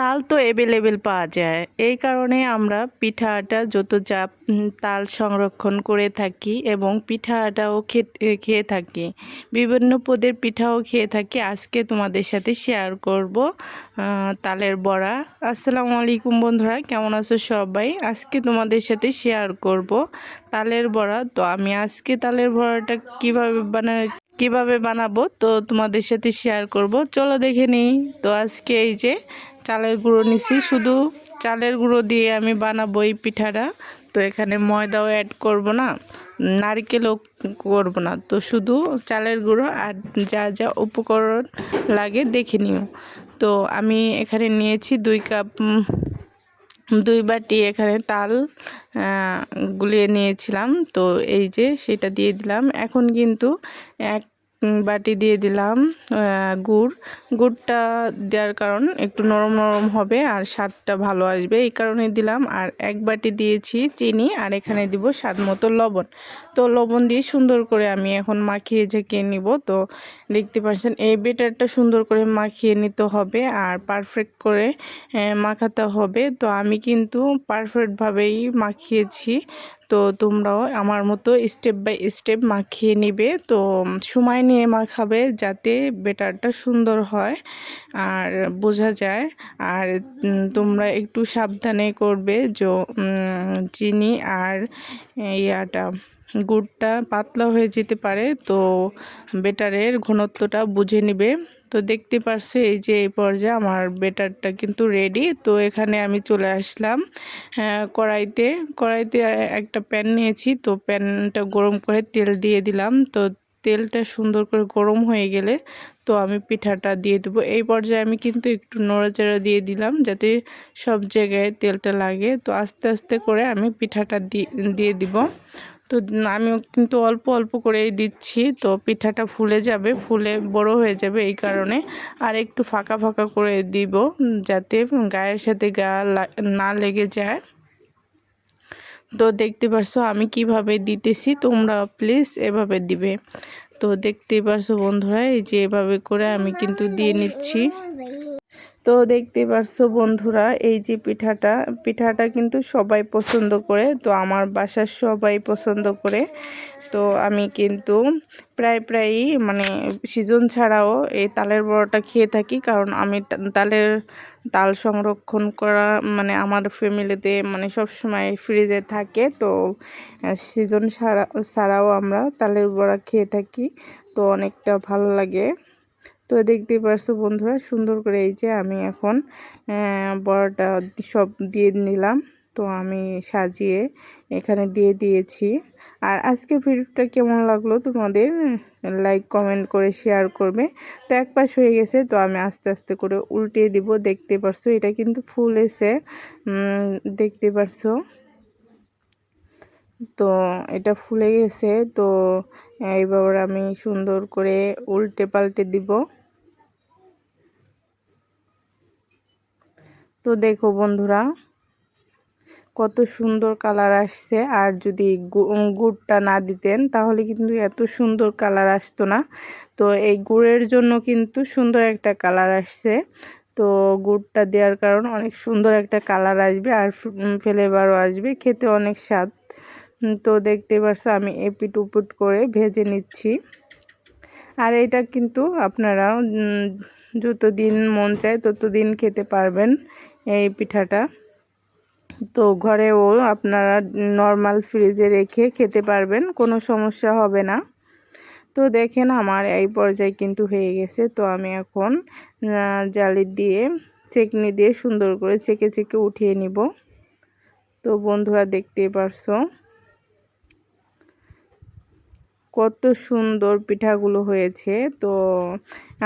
তাল তো অ্যাভেলেবেল পাওয়া যায়। এই কারণে আমরা পিঠাটা যত যা তাল সংরক্ষণ করে থাকি এবং পিঠাটাও খেতে খেয়ে থাকি। বিভিন্ন পদের পিঠাও খেয়ে থাকি। আজকে তোমাদের সাথে শেয়ার করব তালের বড়া। আসসালামু আলাইকুম বন্ধুরা, কেমন আছো সবাই? আজকে তোমাদের সাথে শেয়ার করব তালের বড়া। তো আমি আজকে তালের বড়াটা কীভাবে বানা, কীভাবে বানাবো, তো তোমাদের সাথে শেয়ার করব। চলো দেখে নিই। তো আজকে এই যে চালের গুঁড়ো নিছি। শুধু চালের গুঁড়ো দিয়ে আমি বানাবো এই পিঠাটা। তো এখানে ময়দাও অ্যাড করব না, নারকেলও করব না। তো শুধু চালের গুঁড়ো আর যা যা উপকরণ লাগে দেখে নিও। তো আমি এখানে নিয়েছি দুই কাপ দুই বাটি এখানে তাল গুলিয়ে নিয়েছিলাম। তো এই যে সেটা দিয়ে দিলাম। এখন কিন্তু এক বাটি দিয়ে দিলাম গুড়। গুড়টা দেওয়ার কারণ একটু নরম নরম হবে আর স্বাদটা ভালো আসবে, এই কারণে দিলাম। আর এক বাটি দিয়েছি চিনি আর এখানে দিব স্বাদ মতো লবণ। তো লবণ দিয়ে সুন্দর করে আমি এখন মাখিয়ে ঝেঁকিয়ে নিব। তো দেখতে পাচ্ছেন, এই বেটারটা সুন্দর করে মাখিয়ে নিতে হবে আর পারফেক্ট করে মাখাতে হবে। তো আমি কিন্তু পারফেক্টভাবেই মাখিয়েছি। তো তোমরাও আমার মতো স্টেপ বাই স্টেপ মাখিয়ে নিবে। তো সময় নিয়ে মাখাবে যাতে বেটারটা সুন্দর হয় আর বোঝা যায়। আর তোমরা একটু সাবধানে করবে যে চিনি আর ইয়াটা। গুড়টা পাতলা হয়ে যেতে পারে, তো বেটারের ঘনত্বটা বুঝে নিবে। তো দেখতে পারছ এই যে এই পর্যায়ে আমার বেটারটা কিন্তু রেডি তো এখানে আমি চলে আসলাম কড়াইতে। কড়াইতে একটা প্যান নিয়েছি, তো প্যানটা গরম করে তেল দিয়ে দিলাম। তো তেলটা সুন্দর করে গরম হয়ে গেলে তো আমি পিঠাটা দিয়ে দেবো। এই পর্যায়ে আমি কিন্তু একটু নড়াচড়া দিয়ে দিলাম যাতে সব জায়গায় তেলটা লাগে। তো আস্তে আস্তে করে আমি পিঠাটা দিয়ে দিব। তো আমিও কিন্তু অল্প অল্প করেই দিচ্ছি। তো পিঠাটা ফুলে যাবে, ফুলে বড় হয়ে যাবে এই কারণে। আর একটু ফাঁকা ফাঁকা করে দিব যাতে গায়ের সাথে গা না লেগে যায়। তো দেখতে পারছ আমি কীভাবে দিতেছি, তোমরা প্লিজ এভাবে দিবে। তো দেখতে পারছ বন্ধুরা, এই যে এভাবে করে আমি কিন্তু দিয়ে নিচ্ছি। তো দেখতে পারছ বন্ধুরা, এই যে পিঠাটা পিঠাটা কিন্তু সবাই পছন্দ করে, তো আমার বাসার সবাই পছন্দ করে। তো আমি কিন্তু প্রায় প্রায়ই মানে সিজন ছাড়াও এই তালের বড়াটা খেয়ে থাকি, কারণ আমি তালের তাল সংরক্ষণ করা মানে আমার ফ্যামিলিতে মানে সব সময় ফ্রিজে থাকে, তো সিজন ছাড়া, ছাড়াও আমরা তালের বড়া খেয়ে থাকি, তো অনেকটা ভালো লাগে। তো দেখতে পারছ বন্ধুরা, সুন্দর করে এই যে আমি এখন বড়াটা সব দিয়ে নিলাম। তো আমি সাজিয়ে এখানে দিয়ে দিয়েছি। আর আজকে ভিডিওটা কেমন লাগল তোমাদের লাইক কমেন্ট করে শেয়ার করবে। তো এক পাশ হয়ে গেছে, তো আমি আস্তে আস্তে করে উল্টিয়ে দিব। দেখতে পারছ, এটা কিন্তু ফুল এসে দেখতে পারছ। তো এটা ফুলে গেছে, তো এইবার আমি সুন্দর করে উল্টে পাল্টে দিব। তো দেখো বন্ধুরা, কত সুন্দর কালার আসছে। আর যদি গুড়টা না দিতেন, তাহলে কিন্তু এত সুন্দর কালার আসতো না। তো এই গুড়ের জন্য কিন্তু সুন্দর একটা কালার আসছে। তো গুড়টা দেওয়ার কারণ অনেক সুন্দর একটা কালার আসবে আর ফ্লেভারও আসবে, খেতে অনেক স্বাদ। তো দেখতে পারছ আমি এপিট উপুট করে ভেজে নিচ্ছি। আর এটা কিন্তু আপনারা যতদিন মন চায় ততদিন খেতে পারবেন এই পিঠাটা। তো ঘরেও আপনারা নর্মাল ফ্রিজে রেখে খেতে পারবেন, কোনো সমস্যা হবে না। তো দেখেন আমার এই পর্যায়ে কিন্তু হয়ে গেছে। তো আমি এখন জালি দিয়ে চেকনি দিয়ে সুন্দর করে চেকে চেকে উঠিয়ে নিব। তো বন্ধুরা দেখতেই পারছ। কত সুন্দর পিঠাগুলো হয়েছে। তো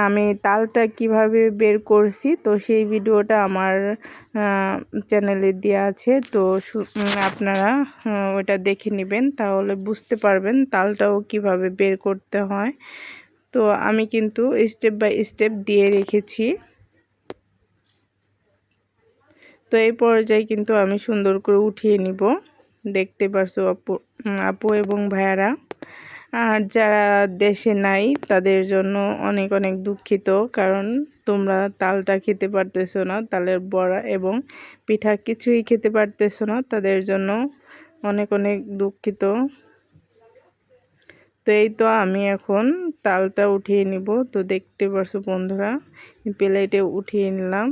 আমি তালটা কীভাবে বের করছি, তো সেই ভিডিওটা আমার চ্যানেলে দেওয়া আছে। তো আপনারা ওটা দেখে নেবেন, তাহলে বুঝতে পারবেন তালটাও কীভাবে বের করতে হয়। তো আমি কিন্তু স্টেপ বাই স্টেপ দিয়ে রেখেছি। তো এই পর্যায়ে কিন্তু আমি সুন্দর করে উঠিয়ে নিব। দেখতে পারছ আপু আপু এবং ভাইয়ারা। আর যারা দেশে নাই, তাদের জন্য অনেক অনেক দুঃখিত। কারণ তোমরা তালটা খেতে পারতেছো না, তালের বড়া এবং পিঠা কিছুই খেতে পারতেছো না, তাদের জন্য অনেক অনেক দুঃখিত। তো এই তো আমি এখন তালটা উঠিয়ে নিব। তো দেখতে পারছ বন্ধুরা, প্লেটে উঠিয়ে নিলাম।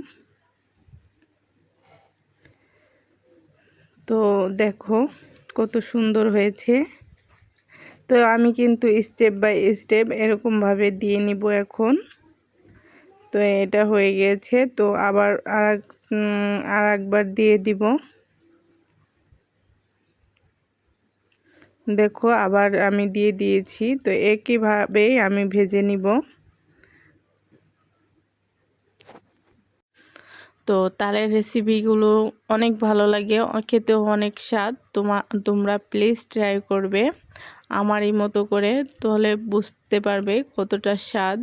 তো দেখো কত সুন্দর হয়েছে। তো আমি কিন্তু স্টেপ বাই স্টেপ এরকমভাবে দিয়ে নিব এখন। তো এটা হয়ে গিয়েছে তো আবার আর আর একবার দিয়ে দিব। দেখো, আবার আমি দিয়ে দিয়েছি, তো একইভাবেই আমি ভেজে নিব। তো তালের রেসিপিগুলো অনেক ভালো লাগে, খেতেও অনেক স্বাদ, তোমা, তোমরা প্লিজ ট্রাই করবে। আমার এই মতো করে, তাহলে বুঝতে পারবে কতটা স্বাদ।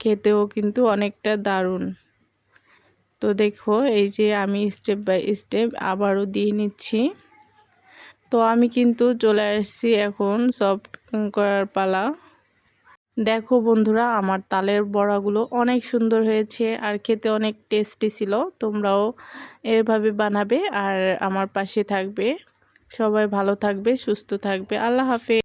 খেতেও কিন্তু অনেকটা দারুণ। তো দেখো, এই যে আমি স্টেপ বাই স্টেপ আবারও দিয়ে নিচ্ছি। তো আমি কিন্তু চলে আসছি এখন সব করার পালা। দেখো বন্ধুরা, আমার তালের বড়াগুলো অনেক সুন্দর হয়েছে আর খেতে অনেক টেস্টি ছিল। তোমরাও এভাবে বানাবে আর আমার পাশে থাকবে। সবাই ভালো থাকবে, সুস্থ থাকবে। আল্লাহ হাফেজ।